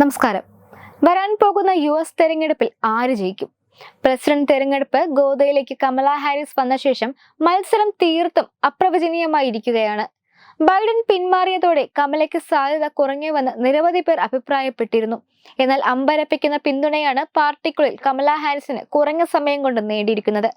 നമസ്കാരം. വരാൻ പോകുന്ന യു എസ് തെരഞ്ഞെടുപ്പിൽ ആര് ജയിക്കും? പ്രസിഡന്റ് തെരഞ്ഞെടുപ്പ് ഗോദയിലേക്ക് കമല ഹാരിസ് വന്ന ശേഷം മത്സരം തീർത്തും അപ്രവചനീയമായിരിക്കുകയാണ്. ബൈഡൻ പിന്മാറിയതോടെ കമലയ്ക്ക് സാധ്യത കുറഞ്ഞുവെന്ന് നിരവധി പേർ അഭിപ്രായപ്പെട്ടിരുന്നു. എന്നാൽ അമ്പരപ്പിക്കുന്ന പിന്തുണയാണ് പാർട്ടിക്കുള്ളിൽ കമല ഹാരിസിന് കുറഞ്ഞ സമയം കൊണ്ട് നേടിയിരിക്കുന്നത്.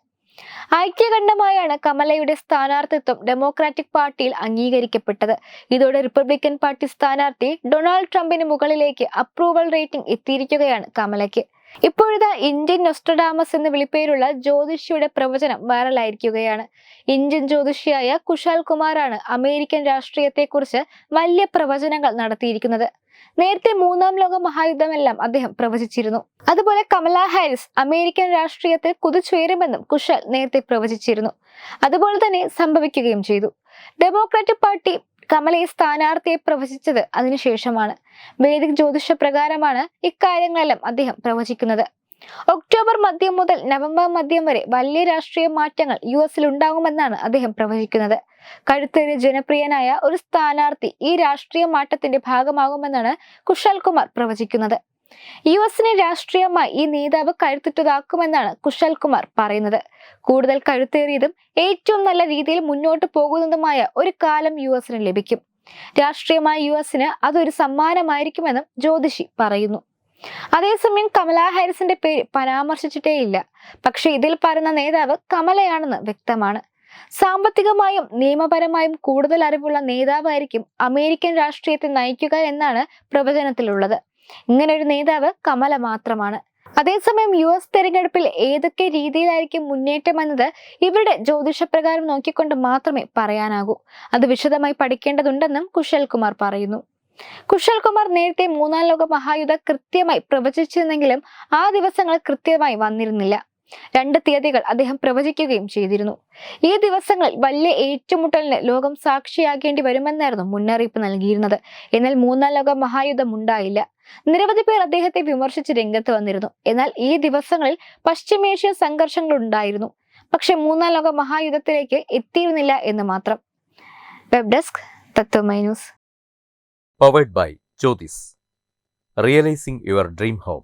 ഐക്യകണ്ഠമായാണ് കമലയുടെ സ്ഥാനാർത്ഥിത്വം ഡെമോക്രാറ്റിക് പാർട്ടിയിൽ അംഗീകരിക്കപ്പെട്ടത്. ഇതോടെ റിപ്പബ്ലിക്കൻ പാർട്ടി സ്ഥാനാർത്ഥി ഡൊണാൾഡ് ട്രംപിന് മുകളിലേക്ക് അപ്രൂവൽ റേറ്റിംഗ് എത്തിയിരിക്കുകയാണ് കമലയ്ക്ക്. ഇപ്പോഴിതാ ഇന്ത്യൻ നൊസ്ട്രഡാമസ് എന്ന വിളിപ്പേരുള്ള ജ്യോതിഷിയുടെ പ്രവചനം വൈറലായിരിക്കുകയാണ്. ഇന്ത്യൻ ജ്യോതിഷിയായ കുശാൽ കുമാറാണ് അമേരിക്കൻ രാഷ്ട്രീയത്തെക്കുറിച്ച് വലിയ പ്രവചനങ്ങൾ നടത്തിയിരിക്കുന്നത്. നേരത്തെ മൂന്നാം ലോക മഹായുദ്ധമെല്ലാം അദ്ദേഹം പ്രവചിച്ചിരുന്നു. അതുപോലെ കമല ഹാരിസ് അമേരിക്കൻ രാഷ്ട്രീയത്തിൽ കുതിച്ചുയരുമെന്നും കുശാൽ നേരത്തെ പ്രവചിച്ചിരുന്നു. അതുപോലെ തന്നെ സംഭവിക്കുകയും ചെയ്തു. ഡെമോക്രാറ്റിക് പാർട്ടി കമലയെ സ്ഥാനാർത്ഥിയെ പ്രവചിച്ചത് അതിനുശേഷമാണ് വേദിക് ജ്യോതിഷ പ്രകാരമാണ് ഇക്കാര്യങ്ങളെല്ലാം അദ്ദേഹം പ്രവചിക്കുന്നത്. ഒക്ടോബർ മധ്യം മുതൽ നവംബർ മധ്യം വരെ വലിയ രാഷ്ട്രീയ മാറ്റങ്ങൾ യു എസിൽ ഉണ്ടാകുമെന്നാണ് അദ്ദേഹം പ്രവചിക്കുന്നത്. കഴുത്തേറിയ ജനപ്രിയനായ ഒരു സ്ഥാനാർത്ഥി ഈ രാഷ്ട്രീയ മാറ്റത്തിന്റെ ഭാഗമാകുമെന്നാണ് കുശാൽ കുമാർ പ്രവചിക്കുന്നത്. യു എസിനെ രാഷ്ട്രീയമായി ഈ നേതാവ് കഴുത്തുറ്റതാക്കുമെന്നാണ് കുശൽകുമാർ പറയുന്നത്. കൂടുതൽ കഴുത്തേറിയതും ഏറ്റവും നല്ല രീതിയിൽ മുന്നോട്ട് പോകുന്നതുമായ ഒരു കാലം യു എസിന് ലഭിക്കും. രാഷ്ട്രീയമായ യു എസിന് അതൊരു സമ്മാനമായിരിക്കുമെന്നും ജ്യോതിഷി പറയുന്നു. അതേസമയം കമല ഹാരിസിന്റെ പേര് പരാമർശിച്ചിട്ടേയില്ല. പക്ഷെ ഇതിൽ പറയുന്ന നേതാവ് കമലയാണെന്ന് വ്യക്തമാണ്. സാമ്പത്തികമായും നിയമപരമായും കൂടുതൽ അറിവുള്ള നേതാവായിരിക്കും അമേരിക്കൻ രാഷ്ട്രീയത്തെ നയിക്കുക എന്നാണ് പ്രവചനത്തിലുള്ളത്. ഇങ്ങനെ ഒരു നേതാവ് കമല മാത്രമാണ്. അതേസമയം യു എസ് തെരഞ്ഞെടുപ്പിൽ ഏതൊക്കെ രീതിയിലായിരിക്കും മുന്നേറ്റം എന്നത് ഇവരുടെ ജ്യോതിഷപ്രകാരം നോക്കിക്കൊണ്ട് മാത്രമേ പറയാനാകൂ. അത് വിശദമായി പഠിക്കേണ്ടതുണ്ടെന്നും കുശൽ കുമാർ പറയുന്നു. കുശൽ കുമാർ നേരത്തെ മൂന്നാം ലോക മഹായുദ്ധ കൃത്യമായി പ്രവചിച്ചിരുന്നെങ്കിലും ആ ദിവസങ്ങൾ കൃത്യമായി വന്നിരുന്നില്ല. രണ്ട് തീയതികൾ അദ്ദേഹം പ്രവചിക്കുകയും ചെയ്തിരുന്നു. ഈ ദിവസങ്ങളിൽ വലിയ ഏറ്റുമുട്ടലിന് ലോകം സാക്ഷിയാകേണ്ടി വരുമെന്നായിരുന്നു മുന്നറിയിപ്പ് നൽകിയിരുന്നത്. എന്നാൽ മൂന്നാം ലോക മഹായുദ്ധം ഉണ്ടായില്ല. നിരവധി പേർ അദ്ദേഹത്തെ വിമർശിച്ച് രംഗത്ത് വന്നിരുന്നു. എന്നാൽ ഈ ദിവസങ്ങളിൽ പശ്ചിമേഷ്യ സംഘർഷങ്ങൾ ഉണ്ടായിരുന്നു. പക്ഷെ മൂന്നാം ലോക മഹായുദ്ധത്തിലേക്ക് എത്തിയിരുന്നില്ല എന്ന് മാത്രം. Web desk Tatwamayi news. Powered by Jyothis. Realising your dream home